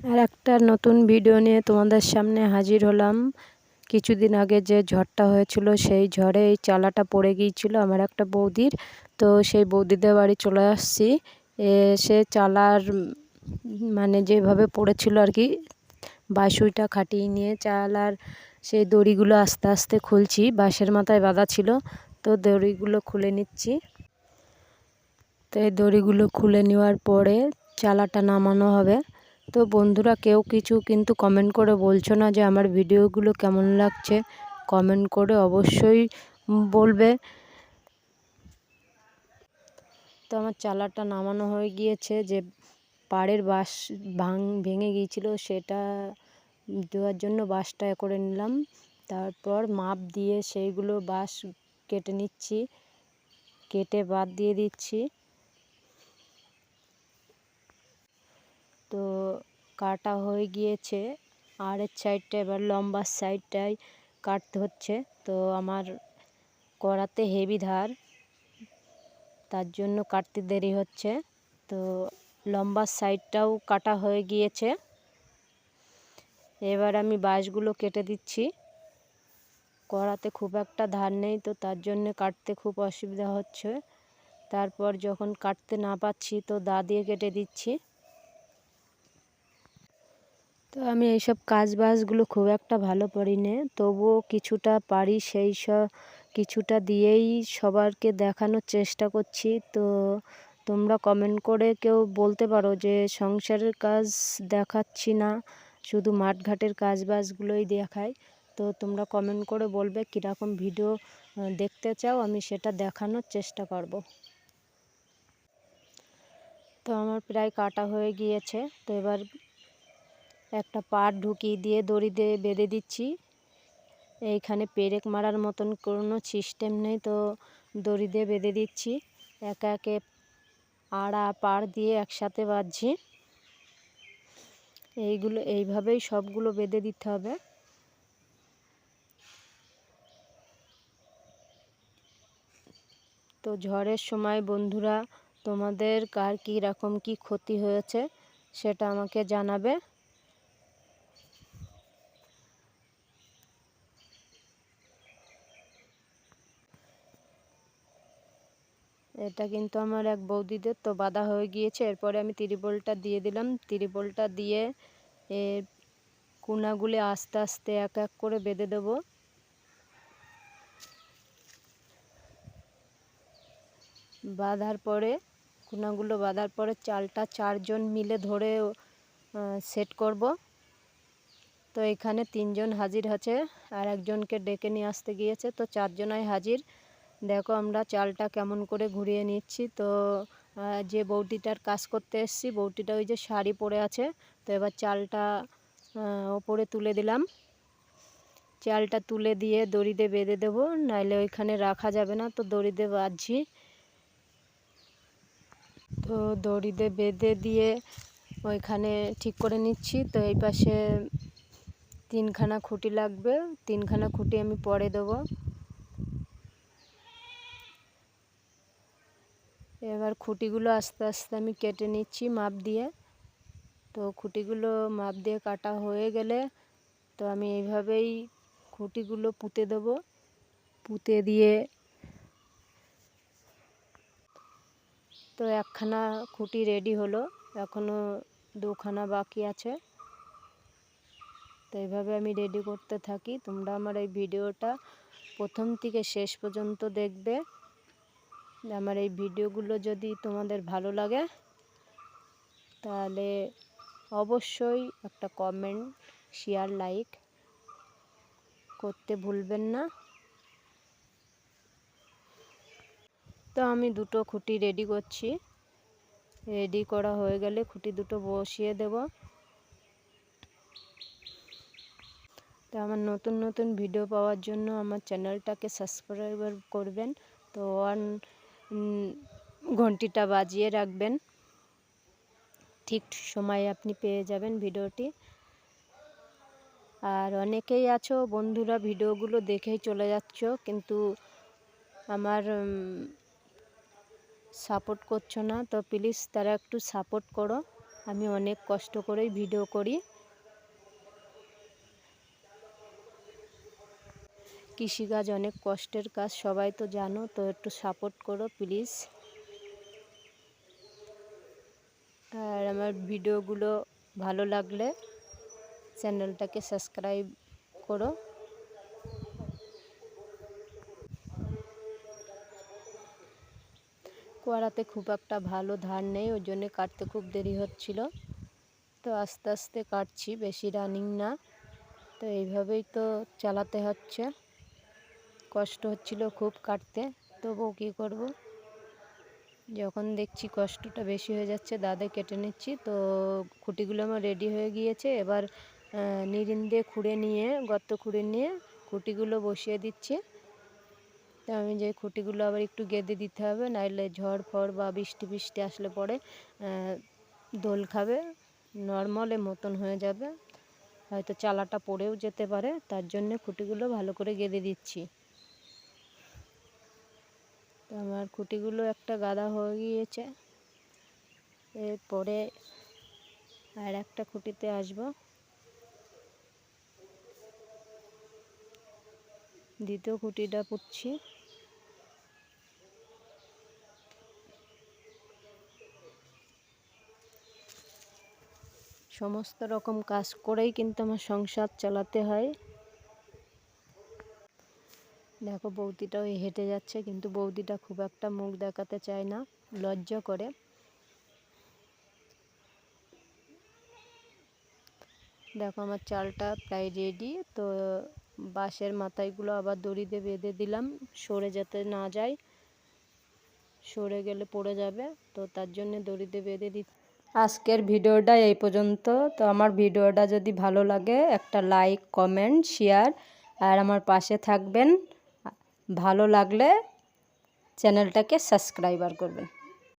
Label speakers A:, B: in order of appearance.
A: আর একটা নতুন ভিডিও নিয়ে তোমাদের সামনে হাজির হলাম। কিছুদিন আগে যে ঝড়টা হয়েছিল, সেই ঝড়ে এই চালাটা পড়ে গিয়েছিল আমার একটা বৌদির। তো সেই বৌদিদের বাড়ি চলে আসছি। সে চালার মানে যেভাবে পড়েছিল আর কি বাসুইটা খাটিয়ে নিয়ে চালার, সেই দড়িগুলো আস্তে আস্তে খুলছি। বাঁশের মাথায় বাঁধা ছিল, তো দড়িগুলো খুলে নিচ্ছি। তো এই দড়িগুলো খুলে নেওয়ার পরে চালাটা নামানো হবে। তো বন্ধুরা, কেউ কিছু কিন্তু কমেন্ট করে বলছো না যে আমার ভিডিওগুলো কেমন লাগছে? কমেন্ট করে অবশ্যই বলবে। তো আমার চালাটা নামানো হয়ে গিয়েছে, যে পাড়ের বাস ভাঙ, ভেঙে গিয়েছিল, সেটা দেওয়ার জন্য বাঁশটা করে নিলাম। তারপর মাপ দিয়ে সেইগুলো বাঁশ কেটে নিচ্ছি, কেটে বাদ দিয়ে দিচ্ছি। তো কাটা হয়ে গিয়েছে। আরের সাইডটা এবার লম্বা সাইডটাই কাটতে হচ্ছে। তো আমার কড়াতে হেভি ধার, তার জন্য কাটতে দেরি হচ্ছে। তো লম্বা সাইডটাও কাটা হয়ে গিয়েছে। এবার আমি বাঁশগুলো কেটে দিচ্ছি। কড়াতে খুব একটা ধার নেই, তো তার জন্যে কাটতে খুব অসুবিধা হচ্ছে। তারপর যখন কাটতে না পাচ্ছি, তো দা দিয়ে কেটে দিচ্ছি। তো আমি এইসব কাজ বাজগুলো খুব একটা ভালো পারি না তবুও কিছুটা পারি সেই সব কিছুটা দিয়েই সবারকে দেখানোর চেষ্টা করছি। তো তোমরা কমেন্ট করে কেউ বলতে পারো যে সংসারের কাজ দেখাচ্ছি না, শুধু মাঠঘাটের কাজ বাজগুলোই দেখাই তো তোমরা কমেন্ট করে বলবে কীরকম ভিডিও দেখতে চাও, আমি সেটা দেখানোর চেষ্টা করব। তো আমার প্রায় কাটা হয়ে গিয়েছে। তো এবার একটা পাট ঢুকিয়ে দিয়ে দড়ি দিয়ে বেঁধে দিচ্ছি। এইখানে পেরেক মারার মতন কোনো সিস্টেম নেই, তো দড়ি দিয়ে বেঁধে দিচ্ছি। একে একে আড়া পাড় দিয়ে একসাথে বাঁধছি। এইগুলো, এইভাবেই সবগুলো বেঁধে দিতে হবে। তো ঝড়ের সময় বন্ধুরা, তোমাদের কার কী রকম কী ক্ষতি হয়েছে সেটা আমাকে জানাবে। এটা কিন্তু আমার এক বৌদিদের, তো বাধা হয়ে গিয়েছে। এরপরে আমি তিরিবলটা দিয়ে দিলাম। তিরিবলটা দিয়ে এর কুনাগুলি আস্তে আস্তে এক এক করে বেঁধে দেবো। বাঁধার পরে, কুনাগুলো বাঁধার পরে চালটা চারজন মিলে ধরে সেট করব। তো এখানে তিনজন হাজির আছে, আর একজনকে ডেকে নিয়ে আসতে গিয়েছে। তো চারজনাই হাজির। দেখো আমরা চালটা কেমন করে ঘুরিয়ে নিচ্ছি। তো যে বৌটিটার কাজ করতে এসছি, বৌটিটা ওই যে শাড়ি পরে আছে। তো এবার চালটা ওপরে তুলে দিলাম। চালটা তুলে দিয়ে দড়িতে বেঁধে দেবো, নাইলে ওইখানে রাখা যাবে না, তো দড়িতে বাঁধছি। তো দড়িতে বেঁধে দিয়ে ওইখানে ঠিক করে নিচ্ছি। তো এই পাশে তিনখানা খুঁটি লাগবে, তিনখানা খুঁটি আমি পরে দেবো। এবার খুঁটিগুলো আস্তে আস্তে আমি কেটে নিচ্ছি মাপ দিয়ে। তো খুঁটিগুলো মাপ দিয়ে কাটা হয়ে গেলে তো আমি এইভাবেই খুঁটিগুলো পুঁতে দেবো। পুঁতে দিয়ে তো একখানা খুঁটি রেডি হলো এখনও দুখানা বাকি আছে। তো এইভাবে আমি রেডি করতে থাকি। তোমরা আমার এই ভিডিওটা প্রথম থেকে শেষ পর্যন্ত দেখবে। আমার এই ভিডিওগুলো যদি তোমাদের ভালো লাগে, তাহলে অবশ্যই একটা কমেন্ট শেয়ার লাইক করতে ভুলবেন না। তো আমি দুটো খুঁটি রেডি করছি। রেডি করা হয়ে গেলে খুঁটি দুটো বসিয়ে দেব। তো আমার নতুন নতুন ভিডিও পাওয়ার জন্য আমার চ্যানেলটাকে সাবস্ক্রাইব করবেন। তো ওয়ান ঘন্টিটা বাজিয়ে রাখবেন। ঠিক সময়ে আপনি পেয়ে যাবেন ভিডিওটি। আর অনেকেই আছো, বন্ধুরা, ভিডিওগুলো দেখেই চলে যাচ্ছ, কিন্তু আমার সাপোর্ট করছ না, তো প্লিজ তারা একটু সাপোর্ট করো। আমি অনেক কষ্ট করেই ভিডিও করি। কৃষিকাজ অনেক কষ্টের কাজ, সবাই তো জানো, তো একটু সাপোর্ট করো প্লিজ আর আমার ভিডিওগুলো ভালো লাগলে চ্যানেলটাকে সাবস্ক্রাইব করো। কোয়ারাতে খুব একটা ভালো ধান নেই, ওই জন্যে কাটতে খুব দেরি হচ্ছিল। তো আস্তে আস্তে কাটছি, বেশি রানিং না। তো এইভাবেই তো চালাতে হচ্ছে। কষ্ট হচ্ছিল খুব কাটতে, তবুও কী করব? যখন দেখছি কষ্টটা বেশি হয়ে যাচ্ছে দাদে কেটে নিচ্ছি, তো খুঁটিগুলো আমার রেডি হয়ে গিয়েছে। এবার নিরিন দিয়ে খুঁড়ে নিয়ে, গর্ত খুঁড়ে নিয়ে খুঁটিগুলো বসিয়ে দিচ্ছি। তো আমি যে খুঁটিগুলো আবার একটু গেঁদে দিতে হবে, নাইলে ঝড়, ফড় বা বৃষ্টি বৃষ্টি আসলে পরে দোল খাবে, নর্মালে মতন হয়ে যাবে। হয়তো চালাটা পড়েও যেতে পারে, তার জন্য খুঁটিগুলো ভালো করে গেঁদে দিচ্ছি। তো আমার খুঁটিগুলো একটা গাদা হয়ে গিয়েছে। এরপরে আর একটা খুঁটিতে আসব। দ্বিতীয় খুঁটিটা পুঁতছি। সমস্ত রকম কাজ করেই কিন্তু আমার সংসার চালাতে হয়। দেখো বৌদিটাও হেঁটে যাচ্ছে, কিন্তু বৌদিটা খুব একটা মুখ দেখাতে চায় না, লজ্জা করে। দেখো আমার চালটা প্রায় রেডি তো বাঁশের মাথাইগুলো আবার দড়িতে বেঁধে দিলাম, সরে যাতে না যায় সরে গেলে পড়ে যাবে, তো তার জন্য দড়িতে বেঁধে দিচ্ছি আজকের ভিডিওটা এই পর্যন্ত, তো আমার ভিডিওটা যদি ভালো লাগে, একটা লাইক কমেন্ট শেয়ার আর আমার পাশে থাকবেন। ভালো লাগলে চ্যানেলটাকে সাবস্ক্রাইবার করবেন।